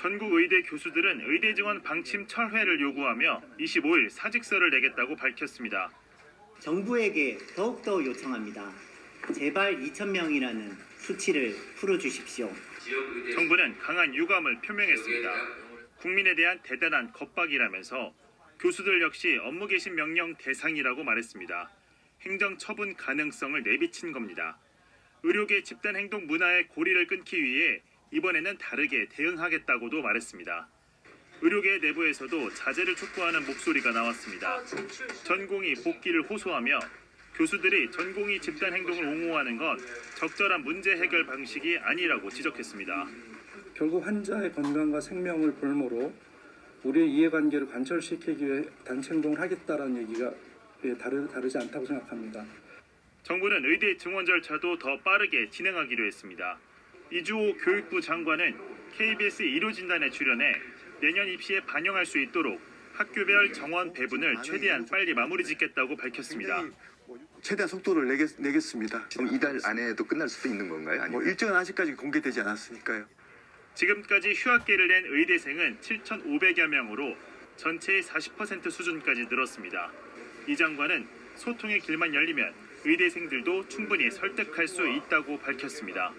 전국 의대 교수들은 의대 증원 방침 철회를 요구하며 25일 사직서를 내겠다고 밝혔습니다. 정부에게 더욱더 요청합니다. 제발 2,000명이라는 수치를 풀어주십시오. 정부는 강한 유감을 표명했습니다. 국민에 대한 대단한 겁박이라면서 교수들 역시 업무 개신 명령 대상이라고 말했습니다. 행정 처분 가능성을 내비친 겁니다. 의료계 집단 행동 문화의 고리를 끊기 위해 이번에는 다르게 대응하겠다고도 말했습니다. 의료계 내부에서도 자제를 촉구하는 목소리가 나왔습니다. 전공이 복귀를 호소하며 교수들이 전공이 집단 행동을 옹호하는 건 적절한 문제 해결 방식이 아니라고 지적했습니다. 결국 환자의 건강과 생명을 볼모로 우리의 이해관계를 관철시키기 위해 단체 행동을 하겠다라는 얘기가 예, 다르, 다르지 않다고 생각합니다. 정부는 의대 증원 절차도 더 빠르게 진행하기로 했습니다. 이주호 교육부 장관은 KBS 1호 진단에 출연해 내년 입시에 반영할 수 있도록 학교별 정원 배분을 최대한 빨리 마무리 짓겠다고 밝혔습니다. 최대한 속도를 내겠, 내겠습니다. 그럼 이달 안에도 끝날 수도 있는 건가요? 뭐 아니면 일정은 아직까지 공개되지 않았으니까요. 지금까지 휴학계를 낸 의대생은 7,500여 명으로 전체의 40% 수준까지 늘었습니다. 이 장관은 소통의 길만 열리면 의대생들도 충분히 설득할 수 있다고 밝혔습니다.